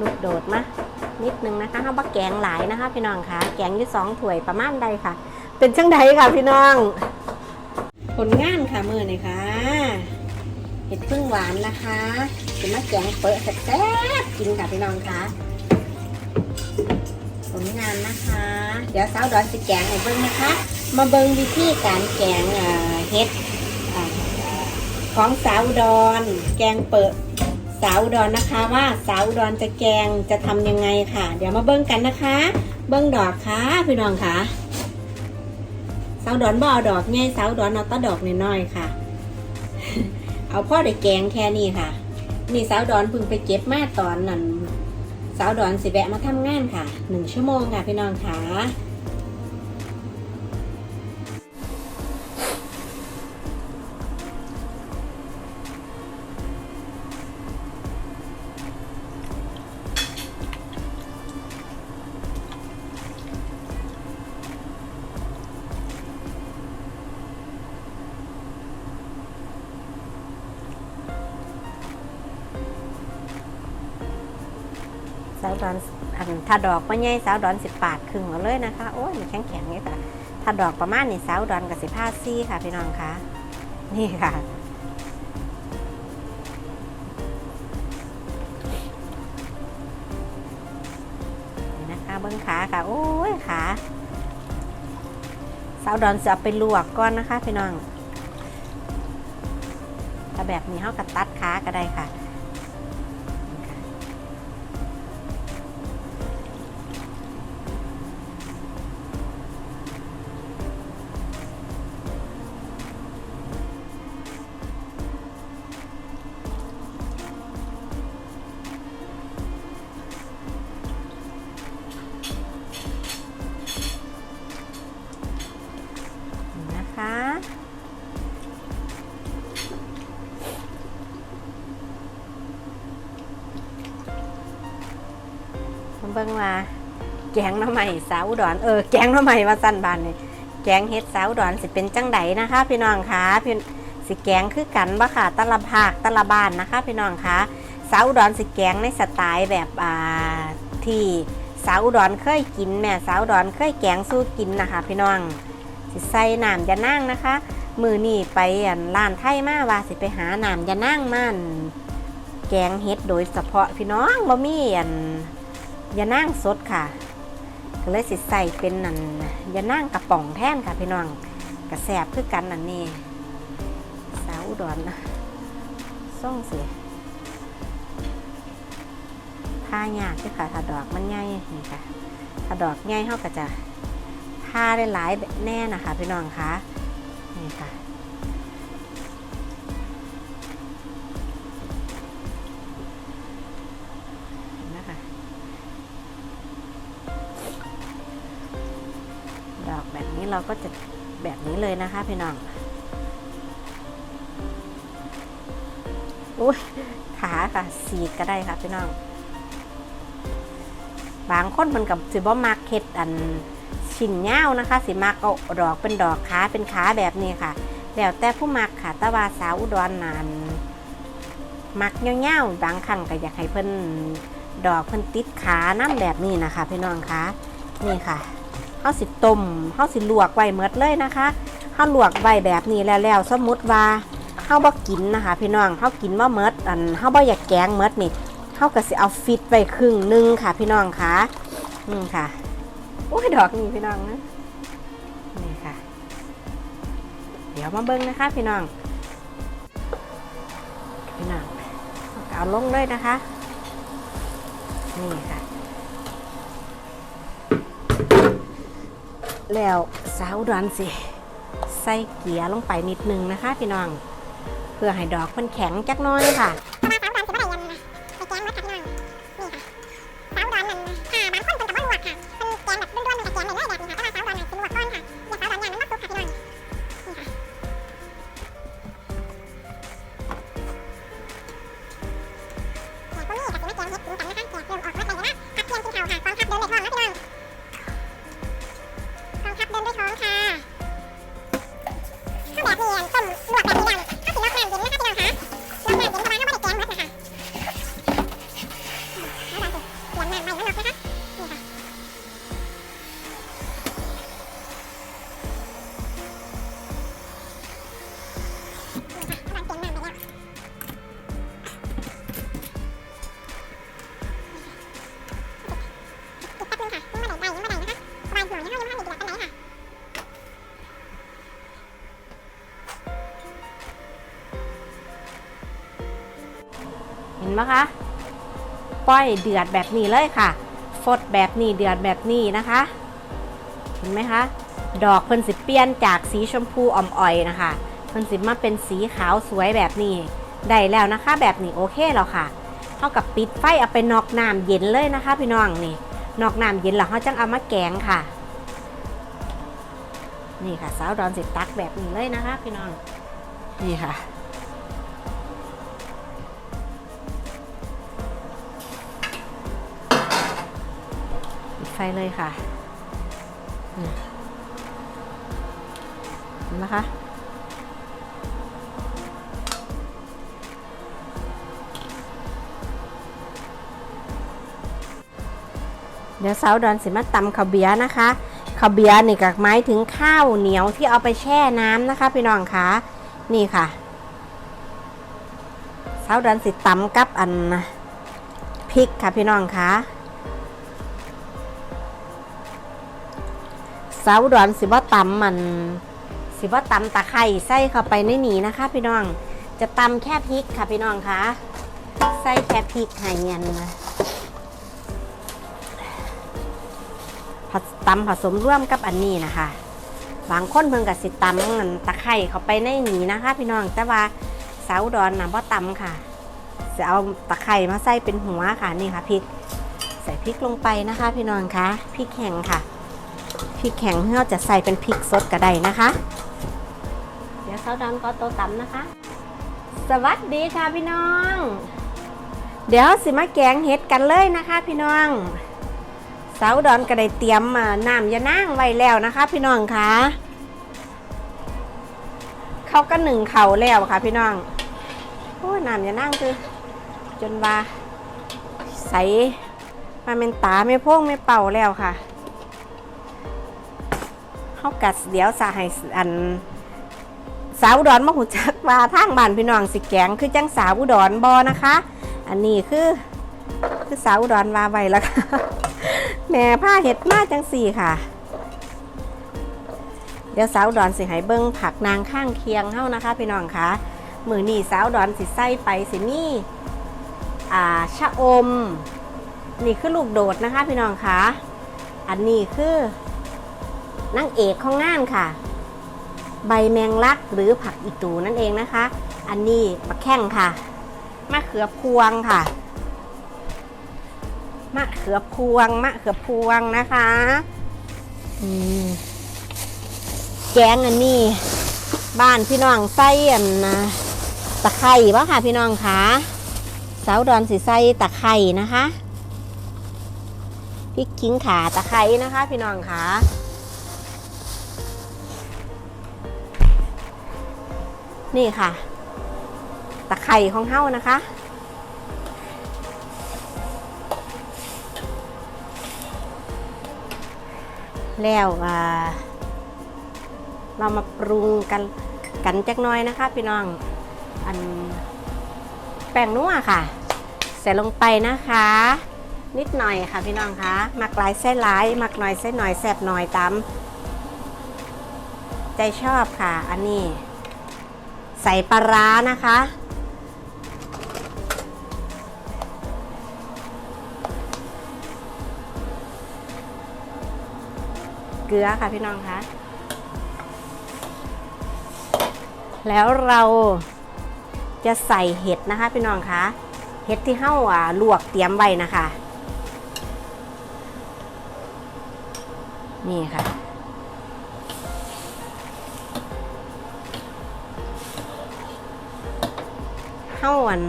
ลูกโดดมานิดนึงนะคะเขาบักแกงหลายนะคะ พี่น้องค่ะ แกงอยู่สองถ้วยประมาณใดค่ะ เป็นช่างใดค่ะพี่น้อง ผลงานค่ะมือนี่ค่ะเห็ดพึ่งหวานนะคะจะมาแกงเปิดแซ่บกินค่ะพี่น้องค่ะผลงานนะคะ เดี๋ยวสาวดอนจะแกงให้เบิ้งนะคะ มาเบิ้งวิธีการแกงเห็ดของสาวดอนแกงเปิด สาวดอนนะคะว่าสาวดอนจะแกงจะทำยังไงค่ะ เดี๋ยวมาเบิ้งกันนะคะ เบิ้งดอกค่ะพี่น้องค่ะสาวดอนบ่เอาดอกง่ายสาวดอนเอาตะดอกน้อยๆค่ะ เอาพ่อได้แกงแค่นี้ค่ะ นี่สาวดอนเพิ่งไปเก็บมาตอนนั้นสาวดอนสิแวะมาทำงานค่ะหนึ่งชั่วโมงค่ะพี่น้องค่ะ ดอนอันถ้าดอกว่าใหญ่สาวดอนสิปาดครึ่งเอาเลยนะคะ โอ้ยมันแข็งแข็งนี่ค่ะถ้าดอกประมาณนี้สาวดอนกับสิผ้าซี่ค่ะพี่น้องคะนี่ค่ะนี่นะคะเบิ้งขาค่ะ โอ้ยขาสาวดอนจะเอาไปลวกก่อนนะคะ พี่น้องถ้าแบบนี้เขาก็ตัดขาก็ได้ค่ะ เบิ่งว่าแกงน้ำใหม่สาวอุดอนเออแกงน้ำใหม่ว่าสั้นบานนี่แกงเฮ็ดสาวอุดอนสิเป็นจังไดนะคะ พี่น้องคะพี่สิแกงคือกันบ่ค่ะตะละภาคตะละบ้านนะคะ พี่น้องคะสาวอุดอนสิแกงในสไตล์แบบอ่าที่สาวอุดอนเคยกินแม่สาวอุดอนเคยแกงสู้กินนะคะ พี่น้องสิใส่น้ำยานั่งนะคะ มือนี่ไปร้านไทยมาว่าสิไปหาน้ำยานั่งมันแกงเฮ็ดโดยเฉพาะพี่น้องบ่มีอัน ยานั่งสดค่ะก็เลยสิใส่เป็นอันยานั่งกระป๋องแท่นค่ะพี่น้องกระแสบคือกันอันนี้สาวอุดรนะส่งสิผ้ายากด้วยค่ะถ้าดอกมันใหญ่นี่ค่ะถ้าดอกใหญ่เขาก็จะผ้าได้หลายแน่นะคะพี่น้องคะนี่ค่ะ นี้เราก็จะแบบนี้เลยนะคะพี่น้องอุ้ยขาค่ะสีกก็ได้ค่ะพี่น้อง บางคนมันกับสิบ่มักเฮ็ดอันชิ้นเง่าวนะคะ สิมักเอาดอกเป็นดอกขาเป็นขาแบบนี้ค่ะ แล้วแต่ผู้มักค่ะตะวาสาวอุดรนานมักเง่าวๆบางครั้งก็อยากให้เพิ่นดอกเพิ่นติดขาน้ำแบบนี้นะคะ พี่น้องคะนี่ค่ะาสิต้มเขาสิลวกไว้เมดเลยนะคะเขาลวกไว้แบบนี้แล้วแล้วสมมติว่าเขาบ่กินนะคะ พี่น้องเขากินว่าเมดอันเขาบ่อยากแกงเมดนี่เขาก็สิเอาฟิตไว้ครึ่งหนึงค่ะ พี่น้องคะอืมค่ะโอ้ยดอกนี่พี่น้องนะนี่ค่ะ เดี๋ยวมาเบิ้งนะคะ พี่น้องพี่น้องเอาลงเลยนะคะ นี่ค่ะ แล้วสาวดอนสิ ใส่เกียร์ลงไปนิดนึงนะคะ พี่น้อง เพื่อให้ดอกมันแข็งจักน้อยค่ะ ห็นไหมคะป้อยเดือดแบบนี้เลยค่ะ ฟดแบบนี้เดือดแบบนี้นะคะ เห็นไหมคะ ดอกเพิ่นสิเปลี่ยนจากสีชมพูอ่อมอ่อยนะคะเพิ่นสิมาเป็นสีขาวสวยแบบนี้ได้แล้วนะคะ แบบนี้โอเคแล้วค่ะเท่ากับปิดไฟเอาไปนอกน้ำเย็นเลยนะคะ พี่น้องนี่นอกน้ำเย็นแล้วเขาจังเอามาแกงค่ะ นี่ค่ะสาวดอนสิตักแบบนี้เลยนะคะ พี่น้องนี่ค่ะ ดไฟเลยค่ะเห็นไหมคะเดี๋ยวสาวดอนสิมาตำข้าวเบียร์นะคะข้าวเบียร์นี่กับไม้ถึงข้าวเหนียวที่เอาไปแช่น้ำนะคะ พี่น้องคะนี่ค่ะสาวดอนสิตำกับอันพริกค่ะพี่น้องคะ สาวอุดอนสิบ่ตำมัน สิบ่ตำตะไคร่ใส่เข้าไปในนี้นะคะ พี่น้องจะตำแค่พริกค่ะพี่น้องคะใส่แค่พริกให้เงียนนะผัดตำผสมร่วมกับอันนี้นะคะบางคนเพิ่งกับสิตำมันตะไคร่เข้าไปในนี้นะคะ พี่น้องแต่ว่าสาวอุดอนนะบ่ตำค่ะจะเอาตะไคร่มาใส่เป็นหัวค่ะนี่ค่ะพริก ใส่พริกลงไปนะคะ พี่น้องคะพริกแห้งค่ะ พริกแข็งเราจะใส่เป็นพริกสดก็ได้นะคะ เดี๋ยวเขาดำก็โตตำนะคะ สวัสดีค่ะพี่น้อง เดี๋ยวสิมาแกงเห็ดกันเลยนะคะ พี่น้องสาวดอนก็ได้เตรียมมาน้ำยานั่งไว้แล้วนะคะ พี่น้องคะเขาก็หนึ่งเข่าแล้วค่ะ พี่น้องโอ้ยน้ำยานั่งคือ จนว่าใสมาเป็นตาไม่พ่งไม่เป่าแล้วค่ะ เขากัดเดี๋ยวสาให้อัน สาวอุดรมาหูจักว่าทางบ้านพี่น้องสิแกงคือจังสาวอุดรบอนะคะ อันนี้คือคือสาวอุดรว่าไว้แล้วค่ะแม่ผ้าเห็ดมาจังสี่ค่ะ เดี๋ยวสาวอุดรสิให้เบิ้งผักนางข้างเคียงเฮานะคะ พี่น้องคะมือนี่สาวอุดรสิใส่ไปสิมีอ่าชะอม นี่คือลูกโดดนะคะ พี่น้องคะอันนี้คือ นางเอกของงานค่ะ ใบแมงลักหรือผักอีตูนั่นเองนะคะ อันนี้มะแข้งค่ะ มะเขือพวงค่ะ มะเขือพวง มะเขือพวงนะคะแกงอันนี้ บ้านพี่น้องใส่อันนะตะไคร่ปะค่ะพี่น้องคะสาวดอนสีใส่ตะไคร่นะคะพริกขิงขาตะไคร่นะคะ พี่น้องคะ นี่ค่ะ ตะไคร่ของเฮ้านะคะ แล้วอ่าเรามาปรุงกันกันจักน้อยนะคะ พี่น้อง อันแป้งนัวค่ะ ใส่ลงไปนะคะ นิดหน่อยค่ะพี่น้องคะหมักหลายไส้หลายหมักหน่อยไส้หน่อยแสบหน่อยตามใจชอบค่ะ อันนี้ ใส่ปลาร้านะคะ เกลือค่ะพี่น้องคะแล้วเราจะใส่เห็ดนะคะพี่น้องคะเห็ดที่เห่าอะลวกเตรียมไว้นะคะ นี่ค่ะาอัน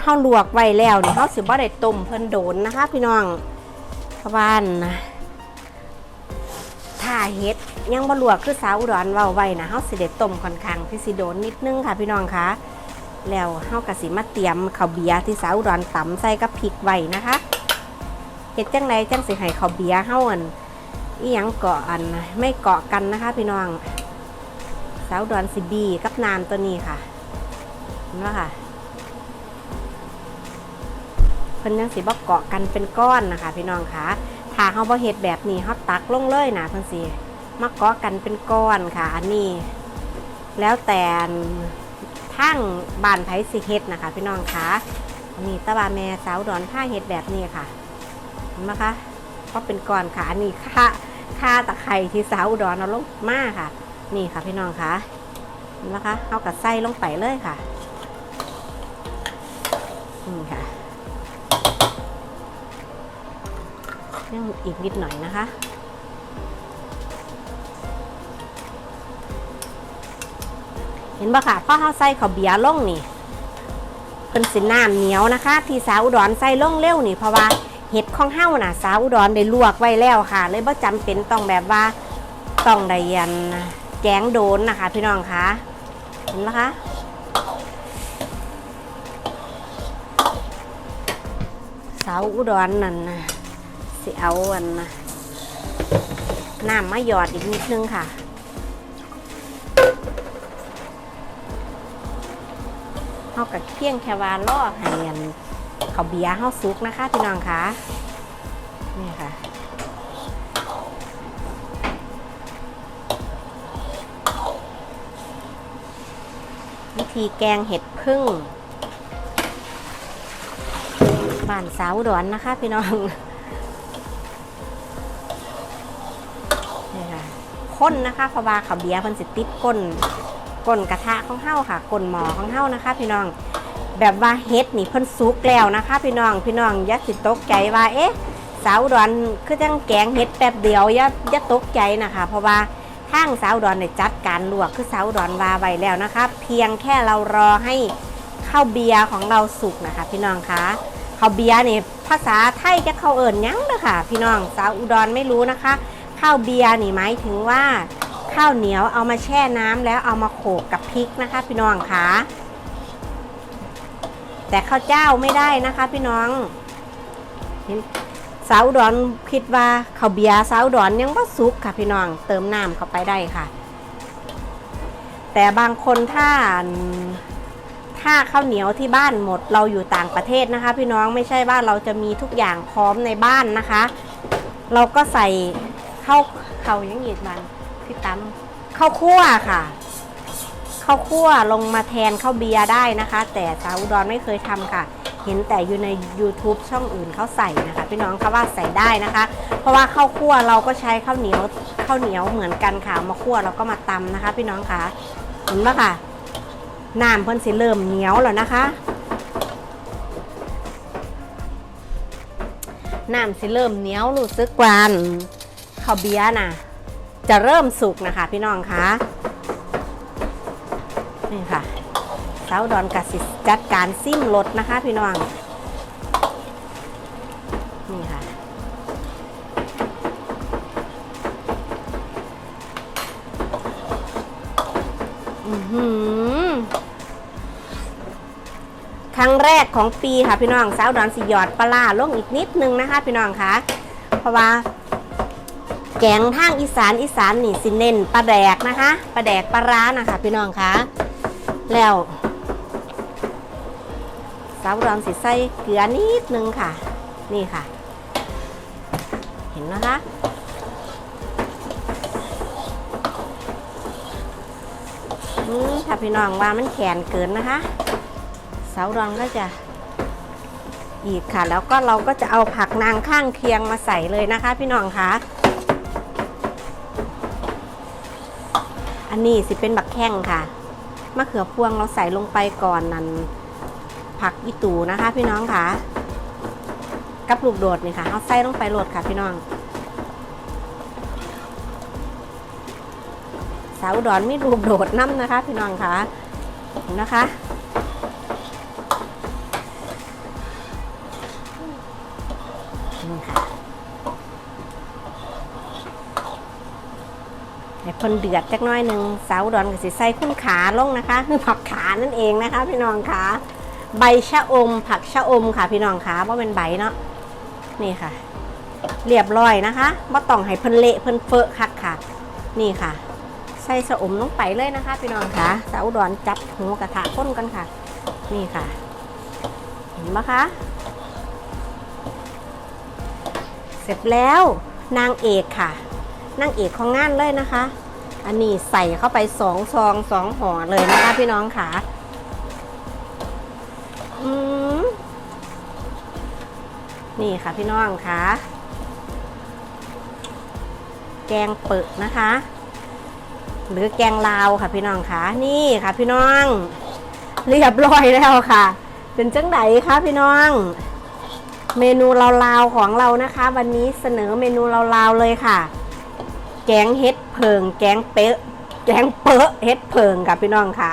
เห่าลวกไว้แล้วเนี่ยเห่าสิบ่ได้ต้มเพิ่นโดนนะคะ พี่น้องเพราะว่าอันะถ้าเห็ดยังบ่ลวกคือสาวอุดรเว้าไว้นะเฮาสิได้ต้มค่อนข้างที่สิโดนนิดนึงค่ะ พี่น้องคะแล้วเฮาก็สิมาเตรียมข้าวเบียร์ที่สาวอุดรตำใส่กับพริกไว้นะคะเฮ็ดจังไดจังสิให้เขาวเบียร์เฮาอันอีหยังเกาะอันไม่เกาะกันนะคะ พี่น้องสาวดอนสิบีกับน้ำตัวนี้ค่ะเห็นไหมค่ะ พิ่นยังสิบ่เกาะกันเป็นก้อนนะคะ พี่น้องค่ะถ้าเฮาบ่เฮ็ดแบบนี้เฮาตักลงเลยนะเพิ่นสิมาเกาะกันเป็นก้อนค่ะ อันนี้ แล้วแต่ทั้งบานไผสิเฮ็ดนะคะ พี่น้องค่ะอันนี้ตะบาแม่สาวดอนผ้าเฮ็ดแบบนี้ค่ะเห็นไหมคะก็เป็นก้อนค่ะอันนี้ค่าค่าตะไคร่ที่สาวดอุดรเอาลงมาค่ะ นี่ค่ะพี่น้องคะเห็นไหมคะเอากับไส้ลงไปเลยค่ะนี่ค่ะ ยังอีกนิดหน่อยนะคะ เห็นปะค่ะพ่อเขาใส่ข้าวเบียร์ลงนี่เป็นสินน้ำเหนียวนะคะ ที่สาวอุดรใส่ลงเร็วนี่เพราะว่าเห็ดของเฮ้าน่ะสาวอุดรได้ลวกไว้แล้วค่ะ เลยบ่จำเป็นต้องแบบว่าต้องได้ยันแกงโดนนะคะ พี่น้องคะเห็นไหมคะสาวอุดรนั่นนะ สิเอาอันนะน้ำมาหยอดอีกนิดนึงค่ะเฮากับเพียงแค่ว่าล่อให้อันข้าวเบียร์เฮาสุกนะคะพี่น้องคะนี่ค่ะวิธีแกงเห็ดพึ่งบ้านสาวดอนนะคะพี่น้อง ข้นนะคะเพราะว่าข้าวเบียร์มันสิติดก้นก้นกระทะของเฮาค่ะก้นหม้อของเฮานะคะ พี่น้องแบบว่าเฮ็ดนี่เพิ่นสุกแล้วนะคะ พี่น้องพี่น้องอย่าสิตกใจว่าเอ๊ะสาวอุดอนคือจังแกงเฮ็ดแป๊บเดียวอย่าอย่าตกใจนะคะ เพราะว่าทางสาวอุดอนได้จัดการลวกคือสาวอุดอนว่าไว้แล้วนะคะ เพียงแค่เรารอให้ข้าวเบียร์ของเราสุกนะคะ พี่น้องคะข้าวเบียร์นี่ภาษาไทยจะเข้าเอิ่นหยังเด้อค่ะพี่น้องสาวอุดรไม่รู้นะคะ ข้าวเบียร์นี่หมายถึงว่า ข้าวเหนียวเอามาแช่น้ำแล้วเอามาโขกกับพริกนะคะ พี่น้องคะแต่ข้าวเจ้าไม่ได้นะคะ พี่น้องเห็นสาวดอนคิดว่าข้าวเบียร์สาวดอนยังว่าสุกค่ะพี่น้องเติมน้ำเข้าไปได้ค่ะ แต่บางคนถ้าถ้าข้าวเหนียวที่บ้านหมดเราอยู่ต่างประเทศนะคะ พี่น้องไม่ใช่ว่าเราจะมีทุกอย่างพร้อมในบ้านนะคะ เราก็ใส่ ข้าวข้าวยังหยิบมันพี่ตั้มข้าวคั่วค่ะข้าวคั่วลงมาแทนข้าวเบียร์ได้นะคะ แต่สาวอุดรไม่เคยทำค่ะ เห็นแต่อยู่ใน YouTube ช่องอื่นเขาใส่นะคะ พี่น้องเขาว่าใส่ได้นะคะ เพราะว่าข้าวคั่วเราก็ใช้ข้าวเหนียวข้าวเหนียวเหมือนกันค่ะมาคั่วเราก็มาตำนะคะ พี่น้องคะเห็นปะค่ะน้ำเพิ่นสิเริ่มเหนียวแล้วนะคะน้ำสิเริ่มเหนียวรู้สึกวาอัน ข้าวเบียร์นะจะเริ่มสุกนะคะพี่น้องคะนี่ค่ะสาดอนกัสิจัดการซิมรถนะคะพี่น้องนี่ค่ะอือครั้งแรกของปีค่ะพี่น้องสาวดอนสิยอดปลาร้าลงอีกนิดนึงนะคะ พี่น้องคะเพราะว่า กงทางอีสานอีสานนี่สิเน้นปลาแดกนะคะปลาแดกปลาร้านะคะพี่น้องคะแล้วสาวรองสิใส่เกลือนิดนึงค่ะ นี่ค่ะ เห็นนะคะอืมถ้าพี่น้องว่ามันแข็งเกินนะคะสาวรองก็จะอีกค่ะ แล้วก็เราก็จะเอาผักนางข้างเคียงมาใส่เลยนะคะ พี่น้องคะ อันนี้สิเป็นบักแข้งค่ะ มะเขือพวงเราใส่ลงไปก่อนนั้น ผักอีตูนะคะพี่น้องค่ะ กับลูกโดดนี่ค่ะเอาใส่ลงไปโหลดค่ะพี่น้อง สาวดอนมีลูกโดดน้ำนะคะ พี่น้องค่ะนะคะ นเดือดจักน้อยหนึ่งสาวดอนก็สิใส่คุ้นขาลงนะคะคือผักขานั่นเองนะคะ พี่น้องคะใบชะอม ผักชะอมค่ะพี่น้องคะว่าะเป็นใบเนาะนี่ค่ะ เรียบร้อยนะคะมาต้องให้เพิ่นเละเพิ่นเฟอะคักค่ะ นี่ค่ะ ใส่สะอมลงไปเลยนะคะ พี่น้องค่ะสาวดอุดรจับหูกระทะข้นกันค่ะ นี่ค่ะ เห็นไหมคะ เสร็จแล้วนางเอกค่ะนางเอกของงานเลยนะคะ อันนี้ใส่เข้าไปสองซองสองห่อเลยนะคะพี่น้องค่ะนี่ค่ะพี่น้องค่ะ แกงเปิดนะคะ หรือแกงลาวค่ะพี่น้องค่ะ นี่ค่ะพี่น้อง เรียบร้อยแล้วค่ะ เป็นจังไดคะพี่น้อง เมนูลาวๆของเรานะคะ วันนี้เสนอเมนูลาวๆเลยค่ะ แกงเฮ็ดเพิง แกงเป๊ะแกงเป๊ะเฮ็ดเพิงค่ะพี่น้องค่ะ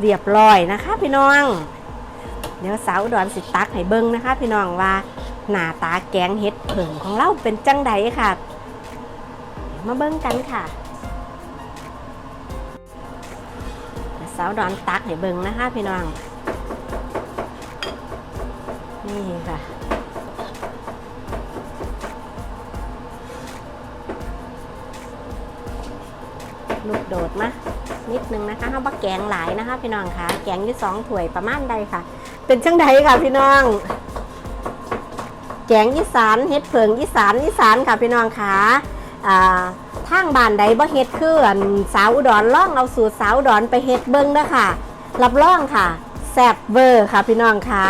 เรียบร้อยนะคะ พี่น้อง เดี๋ยวสาวดอนสิตักให้เบิ้งนะคะ พี่น้องว่าหน้าตาแกงเฮ็ดเพิงของเราเป็นจังไดค่ะ มาเบิ้งกันค่ะเสาวดอนตักให้เบิ้งนะคะ พี่น้อง นี่ค่ะ ลูกโดดมานิดนึงนะคะห้าบักแกงหลายนะคะ พี่น้องค่ะ แกงอยู่สองถ้วยประมาณใดค่ะ เป็นจังใดค่ะพี่น้อง แกงอีสานเฮ็ดเผิงอีสานอีสานค่ะพี่น้องค่ะอ่าทางบ้านใดบ่เฮ็ดคืออันสาวอุดรล่องเอาสูตรสาวอุดรไปเฮ็ดเบิ่งเด้อค่ะรับรองค่ะแซ่บเวอร์ค่ะพี่น้องค่ะ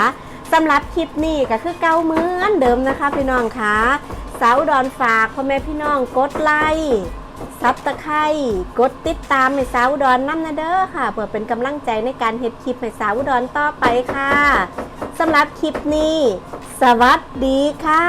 สำหรับคลิปนี้ก็คือเก่าเหมือนเดิมนะคะ พี่น้องค่ะสาวอุดรฝากพ่อแม่พี่น้องกดไลค์ ซับตะไคร้กดติดตามให้สาวอุดรน้ำนะเด้อค่ะ เพื่อเป็นกำลังใจในการเฮ็ดคลิปให้สาวอุดรต่อไปค่ะสำหรับคลิปนี้ สวัสดีค่ะ